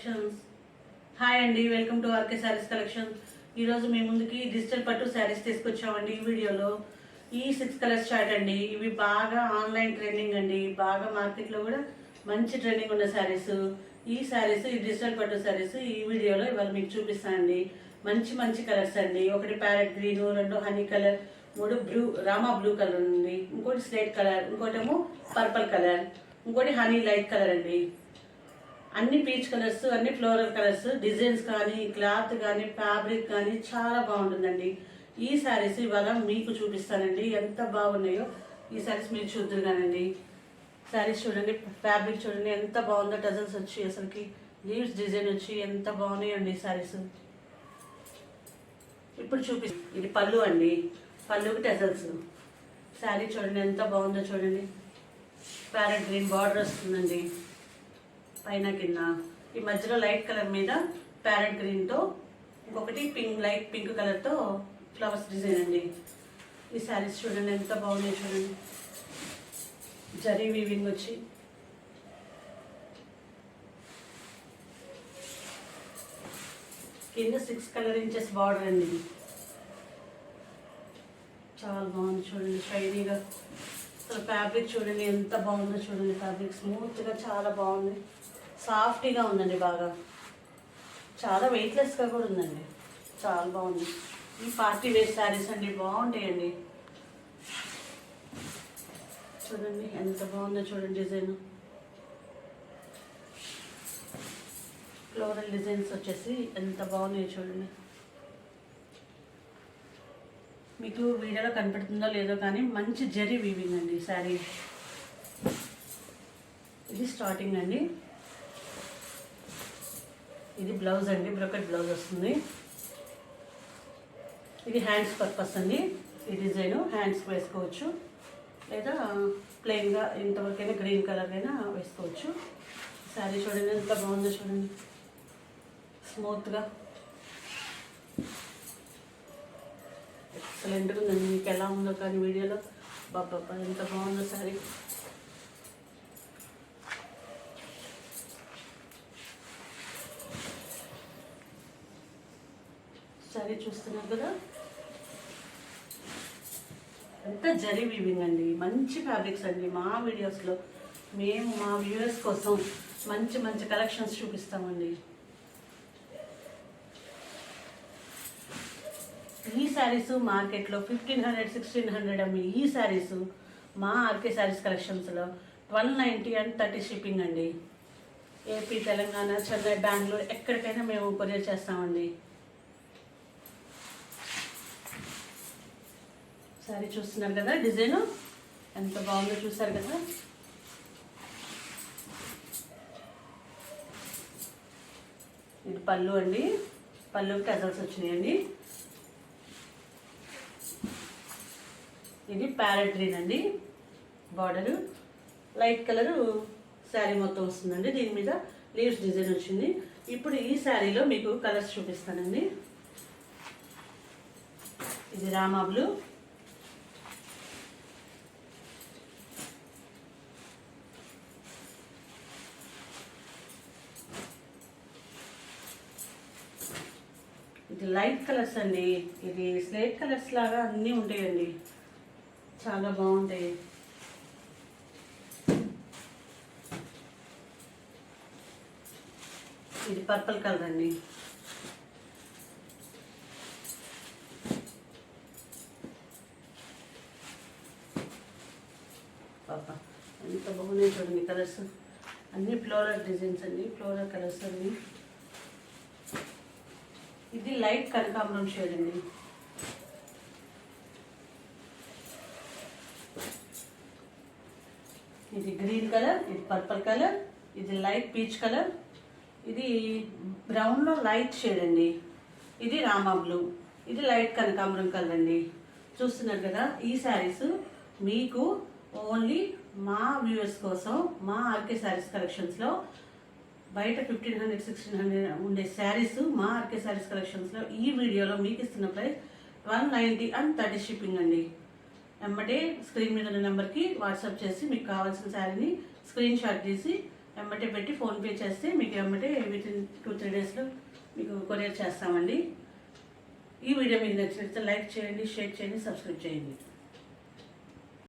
Collections hi అండి welcome to RK saris collection ఈరోజు మీ ముందుకి డిజిటల్ పట్టు శారీస్ తీసుకొచ్చామండి ఈ వీడియోలో. ఈ సిక్స్ కలర్స్ చార్ట్ అండి ఇవి బాగా ఆన్లైన్ ట్రెండింగ్ అండి. బాగా మార్కెట్లో కూడా మంచి ట్రెండింగ్ ఉన్న శారీస్ ఈ శారీస్ ఈ డిజిటల్ పట్టు శారీస్ ఈ వీడియోలో ఇవాళ మీకు చూపిస్తానండి. మంచి మంచి కలర్స్ అండి. ఒకటి ప్యారెట్ గ్రీన్ రెండు హనీ కలర్ మూడు బ్లూ రామా బ్లూ కలర్ ఉంది. ఇంకోటి స్లేట్ కలర్ ఇంకోటేమో పర్పుల్ కలర్ ఇంకోటి హనీ లైట్ కలర్ అండి. అన్ని పీచ్ కలర్స్ అన్ని ఫ్లోరల్ కలర్స్ డిజైన్స్ కానీ క్లాత్ కానీ ఫ్యాబ్రిక్ కానీ చాలా బాగుంటుందండి. ఈ శారీస్ ఇవాళ మీకు చూపిస్తానండి. ఎంత బాగున్నాయో ఈ శారీస్ మీరు చూద్దురుగానండి. శారీస్ చూడండి ఫ్యాబ్రిక్ చూడండి ఎంత బాగుందో డజన్స్ వచ్చి అసలుకి లీవ్స్ డిజైన్ వచ్చి ఎంత బాగున్నాయండి శారీస్. ఇప్పుడు చూపి ఇది పళ్ళు అండి. పళ్ళుకి టెజల్స్ శారీ చూడండి ఎంత బాగుందో చూడండి. ప్యారెట్ గ్రీన్ బార్డర్ వస్తుందండి. పైన కింద ఈ మధ్యలో లైట్ కలర్ మీద ప్యారెట్ గ్రీన్తో ఇంకొకటి పింక్ లైట్ పింక్ కలర్తో ఫ్లవర్స్ డిజైన్ అండి. ఈ శారీస్ చూడండి ఎంత బాగున్నాయి చూడండి. జరీ వీవింగ్ వచ్చి. కింద సిక్స్ కలర్ ఇంచెస్ బార్డర్ అండి చాలా బాగుంది చూడండి షైనీగా. అసలు ఫ్యాబ్రిక్ చూడండి ఎంత బాగుందో చూడండి ఫ్యాబ్రిక్. స్మూత్గా చాలా బాగుంది. సాఫ్టీగా ఉందండి బాగా. చాలా వెయిట్లెస్గా కూడా ఉందండి. చాలా బాగుంది. ఈ పార్టీ వేర్ శారీస్ అండి బాగుంటాయండి. చూడండి ఎంత బాగుందో చూడండి డిజైన్. ఫ్లోరల్ డిజైన్స్ వచ్చేసి ఎంత బాగున్నాయి చూడండి. మీకు వీడియోలో కనపడుతుందో లేదో కానీ మంచి జరీ వీవింగ్ అండి శారీ. ఇది స్టార్టింగ్ అండి. ఇది బ్లౌజ్ అండి బ్రొకెట్ బ్లౌజ్ వస్తుంది. ఇది హ్యాండ్స్ పర్పస్ అండి ఈ డిజైన్ హ్యాండ్స్ వేసుకోవచ్చు. లేదా ప్లెయిన్గా ఇంతవరకైనా గ్రీన్ కలర్ అయినా వేసుకోవచ్చు. శారీ చూడండి ఎంత బాగుందో చూడండి. స్మూత్గా. ఎక్సలెంట్గా ఉందండి. మీకు ఎలా ఉందో కానీ వీడియోలో. బాబా ఎంత బాగుందో శారీ సారీ చూస్తున్నారు కదా? ఎంత జరీ వీవింగ్ అండి మంచి ఫ్యాబ్రిక్స్ అండి మా వీడియోస్లో మేము మా వ్యూవర్స్ కోసం మంచి మంచి కలెక్షన్స్ చూపిస్తామండి. ఈ శారీస్ మార్కెట్లో ఫిఫ్టీన్ హండ్రెడ్ సిక్స్టీన్ హండ్రెడ్ అమ్మి ఈ శారీస్ మా ఆర్కే శారీస్ కలెక్షన్స్లో twelve ninety and thirty shipping అండి. ఏపీ తెలంగాణ చెన్నై బెంగళూరు ఎక్కడికైనా మేము కొరియర్ చేస్తామండి. సారీ చూస్తున్నారు కదా డిజైన్? ఎంత బాగుందో చూసారు కదా? ఇది పళ్ళు అండి. పళ్ళుకి కజల్స్ వచ్చినాయండి. ఇది ప్యారెట్ గ్రీన్ అండి. బార్డరు. లైట్ కలరు శారీ మొత్తం వస్తుందండి. దీని మీద లీవ్స్ డిజైన్ వచ్చింది. ఇప్పుడు ఈ శారీలో మీకు కలర్స్ చూపిస్తానండి. ఇది రామా బ్లూ. ఇది లైట్ కలర్స్ అండి. ఇది స్లేట్ కలర్స్ లాగా అన్నీ ఉంటాయండి. చాలా బాగుంటాయి. ఇది పర్పుల్ కలర్ అండి. పాప ఎంత బాగున్నాయి చూడండి కలర్స్. అన్ని ఫ్లోరల్ డిజైన్స్ అండి ఫ్లోరల్ కలర్స్ అన్ని ఇది లైట్ కనకాంబరం షేడ్ అండి. ఇది గ్రీన్ కలర్ ఇది పర్పుల్ కలర్ ఇది లైట్ పీచ్ కలర్. ఇది బ్రౌన్లో లైట్ షేడ్ అండి. ఇది రామా బ్లూ. ఇది లైట్ కనకాంబరం కలర్ అండి. చూస్తున్నారు కదా ఈ శారీస్ మీకు ఓన్లీ మా వ్యూవర్స్ కోసం మా ఆర్కే శారీస్ కలెక్షన్స్లో బయట ఫిఫ్టీన్ హండ్రెడ్ సిక్స్టీన్ హండ్రెడ్ ఉండే శారీస్ మా ఆర్కే శారీస్ కలెక్షన్స్లో ఈ వీడియోలో మీకు ఇస్తున్న price one ninety and thirty shipping అండి. వెంబటే స్క్రీన్ మీద ఉన్న నెంబర్కి వాట్సాప్ చేసి మీకు కావాల్సిన శారీని స్క్రీన్ షాట్ తీసి వెంబటే పెట్టి ఫోన్పే చేస్తే మీకు వెంబటే విత్ ఇన్ టూ త్రీ డేస్లో మీకు కొరియర్ చేస్తామండి. ఈ వీడియో మీకు నచ్చినట్లయితే లైక్ చేయండి షేర్ చేయండి సబ్స్క్రైబ్ చేయండి.